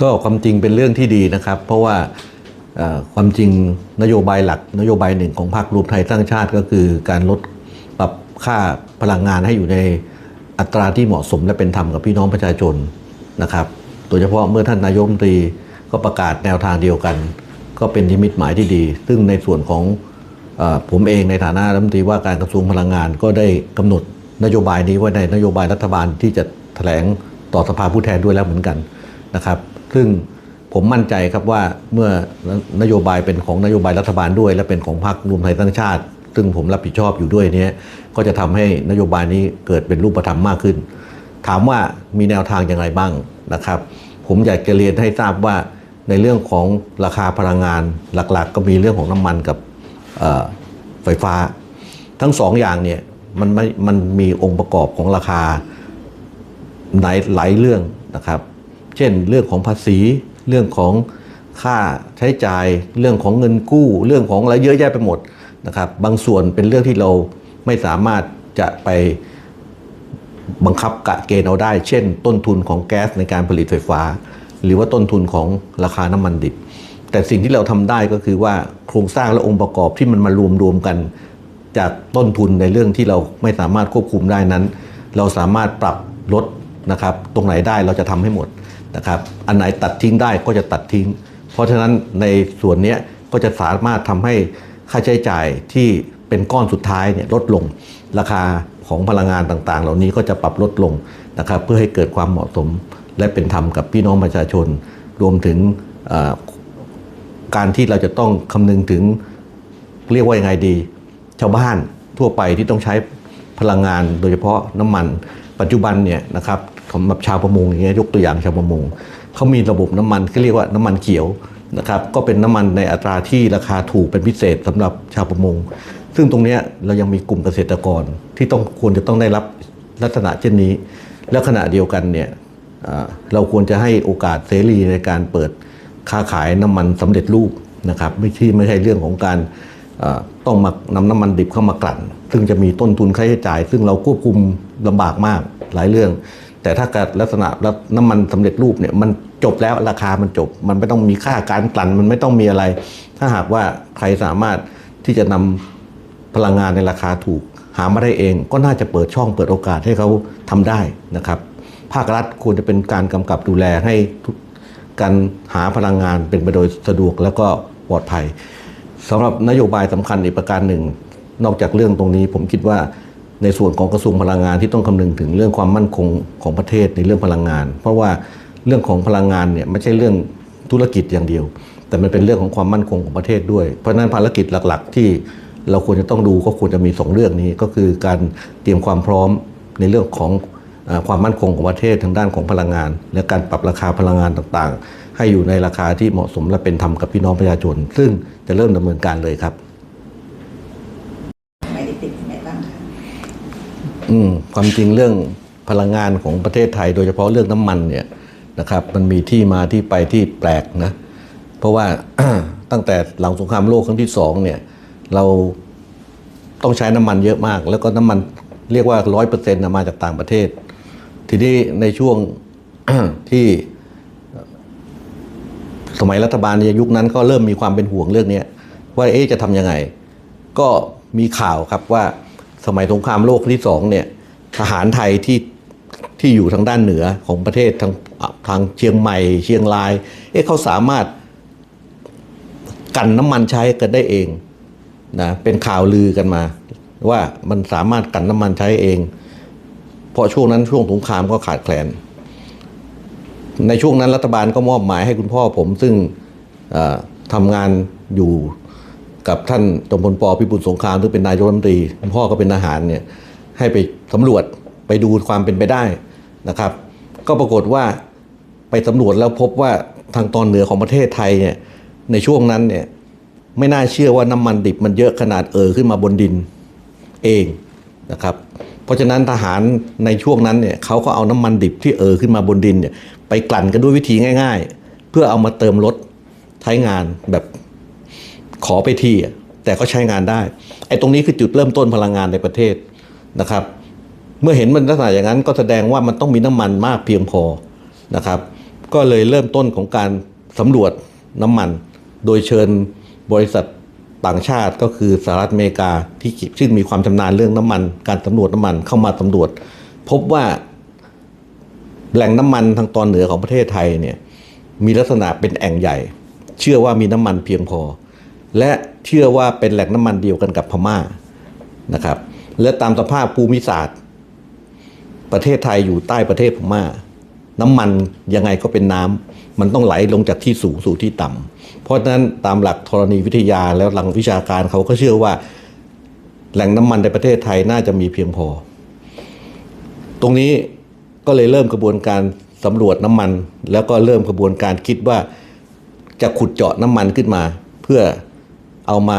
ก็ความจริงเป็นเรื่องที่ดีนะครับ เพราะว่าความจริงนโยบายหลักนโยบายหนึ่งของพรรครวมไทยสร้างชาติก็คือการลดปรับค่าพลังงานให้อยู่ในอัตราที่เหมาะสมและเป็นธรรมกับพี่น้องประชาชนนะครับโดยเฉพาะเมื่อท่านนายกรัฐมนตรีก็ประกาศแนวทางเดียวกัน ก็เป็นนิมิตหมายที่ดี ซึ่งในส่วนของอผมเองในฐานะรัฐมนตรีว่าการกระทรวงพลังงานก็ได้กำหนดนโยบายนี้ไว้ในนโยบายรัฐบาลที่จะแถลงต่อสภาผู้แทนด้วยแล้วเหมือนกันนะครับ ซึ่งผมมั่นใจครับว่าเมื่อนโยบายเป็นของนโยบายรัฐบาลด้วย และเป็นของพรรครวมไทยสร้างชาติ ซึ่งผมรับผิดชอบอยู่ด้วยเนี้ก็จะทำให้นโยบายนี้เกิดเป็นรูปธรรมมากขึ้น ถามว่ามีแนวทางอย่างไรบ้างนะครับ ผมอยากจะเรียนให้ทราบว่าในเรื่องของราคาพลังงานหลักๆก็มีเรื่องของน้ำมันกับไฟฟ้า ทั้งสองอย่างเนี่ยมันไม่มันมีองค์ประกอบของราคาหลายหลายเรื่องนะครับ เช่น เรื่องของภาษี เรื่องของค่าใช้จ่าย เรื่องของเงินกู้ เรื่องของอะไรเยอะแยะไปหมดนะครับบางส่วนเป็นเรื่องที่เราไม่สามารถจะไปบังคับกะเกณฑ์เอาได้ เช่น ต้นทุนของแก๊สในการผลิตไฟฟ้า หรือว่าต้นทุนของราคาน้ำมันดิบ แต่สิ่งที่เราทำได้ก็คือว่าโครงสร้างและองค์ประกอบที่มันมารวมรวมกัน จากต้นทุนในเรื่องที่เราไม่สามารถควบคุมได้นั้น เราสามารถปรับลดนะครับ ตรงไหนได้เราจะทำให้หมด นะครับ อันไหนตัดทิ้งได้ก็จะตัดทิ้ง เพราะฉะนั้นในส่วนนี้ก็จะสามารถทำให้ค่าใช้จ่ายที่เป็นก้อนสุดท้ายเนี่ยลดลง ราคาของพลังงานต่างๆ เหล่านี้ก็จะปรับลดลงนะครับ เพื่อให้เกิดความเหมาะสมและเป็นธรรมกับพี่น้องประชาชน รวมถึงการที่เราจะต้องคำนึงถึงเรียกว่ายังไงดี ชาวบ้านทั่วไปที่ต้องใช้พลังงานโดยเฉพาะน้ำมัน ปัจจุบันเนี่ยนะครับ สำหรับชาวประมงอย่างเงี้ยยกตัวอย่างชาวประมงเขามีระบบน้ำมันที่เรียกว่าน้ำมันเขียวนะครับก็เป็นน้ำมันในอัตราที่ราคาถูกเป็นพิเศษสำหรับชาวประมง ซึ่งตรงเนี้ยเรายังมีกลุ่มเกษตรกรที่ต้องควรจะต้องได้รับลักษณะเช่นนี้ และขณะเดียวกันเนี่ยเราควรจะให้โอกาสเสรีในการเปิดค้าขายน้ำมันสำเร็จรูปนะครับไม่ใช่ไม่ใช่เรื่องของการต้องมานำน้ำมันดิบเข้ามากลั่น ซึ่งจะมีต้นทุนค่าใช้จ่าย ซึ่งเราควบคุมลำบากมากหลายเรื่อง แต่ถ้าเกิดลักษณะน้ำมันสำเร็จรูปเนี่ยมันจบแล้วราคามันจบ มันไม่ต้องมีค่าการกลั่นมันไม่ต้องมีอะไร ถ้าหากว่าใครสามารถที่จะนำพลังงานในราคาถูกหามาได้เอง ก็น่าจะเปิดช่องเปิดโอกาสให้เขาทำได้นะครับ ภาครัฐควรจะเป็นการกำกับดูแลให้กการหาพลังงานเป็นไปโดยสะดวกแล้วก็ปลอดภัยสำหรับนโยบายสำคัญอีกประการหนึ่ง นอกจากเรื่องตรงนี้ผมคิดว่า ในส่วนของกระทรวงพลังงานที่ต้องคำนึงถึงเรื่องความมั่นคงของประเทศในเรื่องพลังงาน เพราะว่าเรื่องของพลังงานเนี่ยไม่ใช่เรื่องธุรกิจอย่างเดียว แต่มันเป็นเรื่องของความมั่นคงของประเทศด้วย เพราะฉะนั้นภารกิจหลัก ๆ ที่เราควรจะต้องดูก็ควรจะมีสองเรื่องนี้ก็คือการเตรียมความพร้อมในเรื่องของอความมั่นคงของประเทศทางด้านของพลังงาน และการปรับราคาพลังงานต่างๆ ให้อยู่ในราคาที่เหมาะสมและเป็นธรรมกับพี่น้องประชาชน ซึ่งจะเริ่มดำเนินการเลยครับ ไม่ได้ติดยังไงบ้างคะ อืมความจริงเรื่องพลังงานของประเทศไทย โดยเฉพาะเรื่องน้ำมันเนี่ยนะครับ มันมีที่มาที่ไปที่แปลกนะ เพราะว่าตั้งแต่หลังสงครามโลกครั้งที่สองเนี่ย เราต้องใช้น้ำมันเยอะมาก แล้วก็น้ำมันเรียกว่าร้อยเปอร์เซ็นต์มาจากต่างประเทศ ทีนี้ในช่วงที่สมัยรัฐบาลในยุคนั้นก็เริ่มมีความเป็นห่วงเรื่องนี้ว่าเอ๊จะทำยังไง ก็มีข่าวครับว่า สมัยสงครามโลกที่สองเนี่ยทหารไทยที่ที่อยู่ทางด้านเหนือของประเทศทางทางเชียงใหม่ เชียงราย เอ๊ะเขาสามารถกันน้ำมันใช้กันได้เองนะเป็นข่าวลือกันมา ว่ามันสามารถกันน้ำมันใช้เอง เพราะช่วงนั้นช่วงสงครามก็ขาดแคลน ในช่วงนั้นรัฐบาลก็มอบหมายให้คุณพ่อผมซึ่งทำงานอยู่ กับท่านจอมพลปพิบูลสงครามซึ่งเป็นนายกรัฐมนตรีคุณพ่อก็เป็นทหารเนี่ยให้ไปสำรวจไปดูความเป็นไปได้นะครับ ก็ปรากฏว่าไปสำรวจแล้วพบว่าทางตอนเหนือของประเทศไทยเนี่ยในช่วงนั้นเนี่ยไม่น่าเชื่อว่าน้ำมันดิบมันเยอะขนาดเอ่อขึ้นมาบนดินเองนะครับ เพราะฉะนั้นทหารในช่วงนั้นเนี่ยเขาก็เอาน้ำมันดิบที่เอ่อขึ้นมาบนดินเนี่ยไปกลั่นกันด้วยวิธีง่าย ๆ เพื่อเอามาเติมรถใช้งานแบบ ขอไปทีอะแต่ก็ใช้งานได้ไอ้ตรงนี้คือจุดเริ่มต้นพลังงานในประเทศนะครับ เมื่อเห็นมันลักษณะอย่างนั้นก็แสดงว่ามันต้องมีน้ำมันมากเพียงพอนะครับ ก็เลยเริ่มต้นของการสำรวจน้ำมัน โดยเชิญบริษัทต่างชาติก็คือสหรัฐอเมริกาที่ซึ่งมีความชำนาญเรื่องน้ำมัน การสำรวจน้ำมันเข้ามาสำรวจ พบว่าแหล่งน้ำมันทางตอนเหนือของประเทศไทยเนี่ยมีลักษณะเป็นแอ่งใหญ่ เชื่อว่ามีน้ำมันเพียงพอ และเชื่อว่าเป็นแหล่งน้ำมันเดียวกันกับพม่านะครับและตามสภาพภูมิศาสตร์ ประเทศไทยอยู่ใต้ประเทศพม่า น้ำมันยังไงก็เป็นน้ำมันต้องไหลลงจากที่สูงสู่ที่ต่ำเพราะฉะนั้นตามหลักธรณีวิทยาแล้วหลักวิชาการเขาก็เชื่อว่า แหล่งน้ำมันในประเทศไทยน่าจะมีเพียงพอ ตรงนี้ก็เลยเริ่มกระบวนการสำรวจน้ำมัน แล้วก็เริ่มกระบวนการคิดว่าจะขุดเจาะน้ำมันขึ้นมา เพื่อ เอามา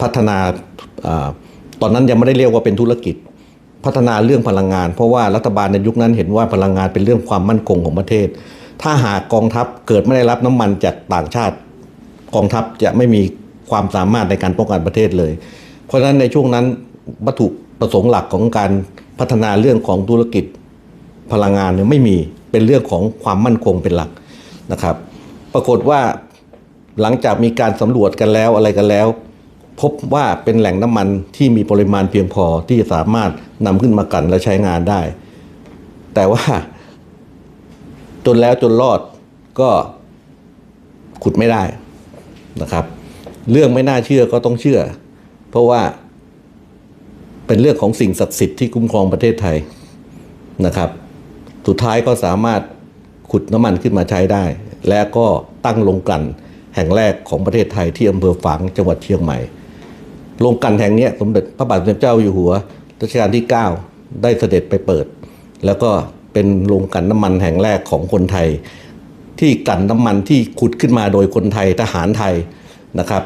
พัฒนาอตอนนั้นยังไม่ได้เรียกว่าเป็นธุรกิจ พัฒนาเรื่องพลังงาน เพราะว่ารัฐบาลในยุคนั้นเห็นว่าพลังงานเป็นเรื่องความมั่นคงของประเทศ ถ้าหากกองทัพเกิดไม่ได้รับน้ำมันจากต่างชาติ กองทัพจะไม่มีความสามารถในการป้องกันประเทศเลย เพราะฉะนั้นในช่วงนั้นวัตถุประสงค์หลักของการพัฒนาเรื่องของธุรกิจพลังงานเนี่ยไม่มีเป็นเรื่องของความมั่นคงเป็นหลักนะครับ ปรากฏว่า หลังจากมีการสำรวจกันแล้วอะไรกันแล้ว พบว่าเป็นแหล่งน้ำมันที่มีปริมาณเพียงพอที่จะสามารถนำขึ้นมากลั่นและใช้งานได้ แต่ว่า จนแล้วจนรอดก็ขุดไม่ได้นะครับ เรื่องไม่น่าเชื่อก็ต้องเชื่อ เพราะว่าเป็นเรื่องของสิ่งศักดิ์สิทธิ์ที่คุ้มครองประเทศไทยนะครับ สุดท้ายก็สามารถขุดน้ำมันขึ้นมาใช้ได้ และก็ตั้งโรงกลั่น แห่งแรกของประเทศไทยที่อำเภอฝางจังหวัดเชียงใหม่ โรงกันแห่งนี้สมเด็จพระบาทสมเด็จเจ้าอยู่หัวรัชกาลที่ 9 ได้เสด็จไปเปิด แล้วก็เป็นโรงกันน้ำมันแห่งแรกของคนไทย ที่กันน้ำมันที่ขุดขึ้นมาโดยคนไทยทหารไทยนะครับ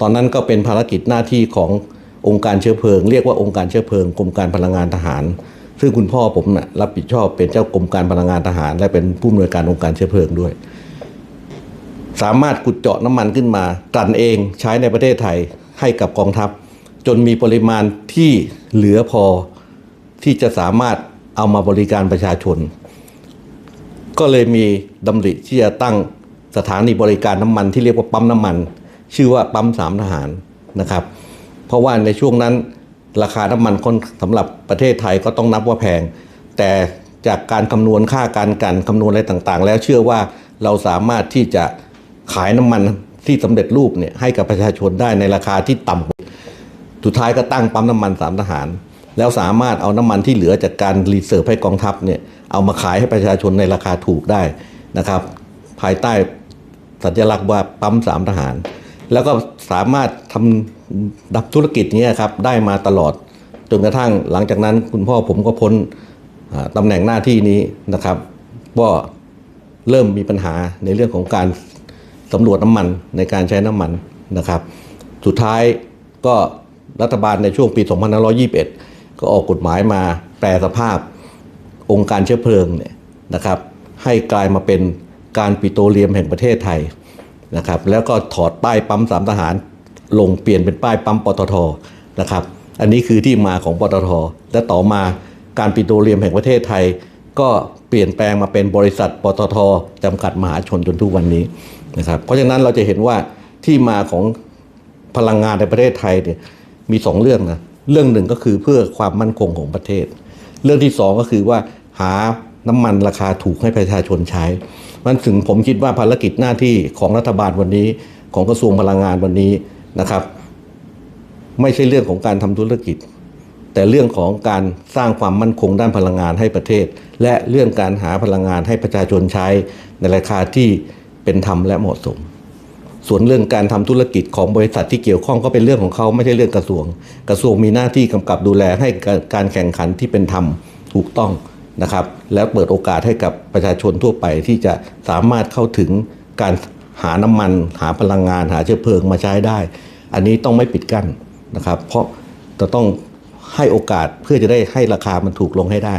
ตอนนั้นก็เป็นภารกิจหน้าที่ขององค์การเชื้อเพลิง เรียกว่าองค์การเชื้อเพลิงกรมการพลังงานทหาร ซึ่งคุณพ่อผมนะ่ะรับผิดชอบเป็นเจ้ากรมการพลังงานทหาร และเป็นผู้อำนวยการองค์การเชื้อเพลิงด้วย สามารถขุดเจาะน้ำมันขึ้นมา กลั่นเองใช้ในประเทศไทยให้กับกองทัพ จนมีปริมาณที่เหลือพอที่จะสามารถเอามาบริการประชาชน ก็เลยมีดำริที่จะตั้งสถานีบริการน้ำมันที่เรียกว่าปั๊มน้ำมัน ชื่อว่าปั๊มสามทหารนะครับ เพราะว่าในช่วงนั้นราคาน้ำมันคนสำหรับประเทศไทยก็ต้องนับว่าแพง แต่จากการคำนวณค่าการกันคำนวณอะไรต่างๆ แล้วเชื่อว่าเราสามารถที่จะ ขายน้ำมันที่สำเร็จรูปเนี่ยให้กับประชาชนได้ในราคาที่ต่ำสุดท้ายก็ตั้งปั๊มน้ำมันสามทหาร แล้วสามารถเอาน้ำมันที่เหลือจากการรีเซิร์ฟให้กองทัพเนี่ยเอามาขายให้ประชาชนในราคาถูกได้นะครับ ภายใต้สัญลักษณ์ว่าปั๊มสามทหาร แล้วก็สามารถทำดับธุรกิจนี้ครับได้มาตลอดจนกระทั่งหลังจากนั้นคุณพ่อผมก็พ้นตำแหน่งหน้าที่นี้นะครับ ก็เริ่มมีปัญหาในเรื่องของการ สำรวจน้ำมันในการใช้น้ำมันนะครับ สุดท้ายก็รัฐบาลในช่วงปี 2521 ก็ออกกฎหมายมาแปลสภาพองค์การเชื้อเพลิงเนี่ยนะครับ ให้กลายมาเป็นการปิโตรเลียมแห่งประเทศไทยนะครับ แล้วก็ถอดป้ายปั๊มสามทหารลงเปลี่ยนเป็นป้ายปั๊มปตทนะครับ อันนี้คือที่มาของปตทและต่อมาการปิโตรเลียมแห่งประเทศไทย ก็เปลี่ยนแปลงมาเป็นบริษัทปตทจำกัดมหาชนจนทุกวันนี้นะครับเพราะฉะนั้นเราจะเห็นว่าที่มาของพลังงานในประเทศไทยเนี่ยมีสองเรื่องนะเรื่องหนึ่งก็คือเพื่อความมั่นคงของประเทศ เรื่องที่สองก็คือว่าหาน้ำมันราคาถูกให้ประชาชนใช้ มันถึงผมคิดว่าภารกิจหน้าที่ของรัฐบาลวันนี้ของกระทรวงพลังงานวันนี้นะครับ ไม่ใช่เรื่องของการทำธุรกิจ แต่เรื่องของการสร้างความมั่นคงด้านพลังงานให้ประเทศ และเรื่องการหาพลังงานให้ประชาชนใช้ ในราคาที่เป็นธรรมและเหมาะสม ส่วนเรื่องการทำธุรกิจของบริษัทที่เกี่ยวข้องก็เป็นเรื่องของเขาไม่ใช่เรื่องกระทรวง กระทรวงมีหน้าที่กำกับดูแลให้การแข่งขันที่เป็นธรรมถูกต้องนะครับ แล้วเปิดโอกาสให้กับประชาชนทั่วไปที่จะสามารถเข้าถึงการหาน้ำมันหาพลังงานหาเชื้อเพลิงมาใช้ได้ อันนี้ต้องไม่ปิดกั้นนะครับ เพราะจะต้อง ให้โอกาสเพื่อจะได้ให้ราคามันถูกลงให้ได้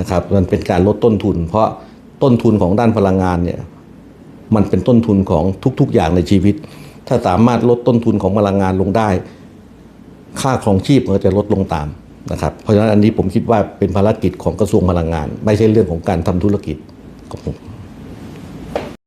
นะครับมันเป็นการลดต้นทุน เพราะต้นทุนของด้านพลังงานเนี่ยมันเป็นต้นทุนของทุก ๆ อย่างในชีวิต ถ้าสามารถลดต้นทุนของพลังงานลงได้ ค่าครองชีพมันก็จะลดลงตามนะครับเพราะฉะนั้นอันนี้ผมคิดว่าเป็นภารกิจของกระทรวงพลังงาน ไม่ใช่เรื่องของการทำธุรกิจครับผม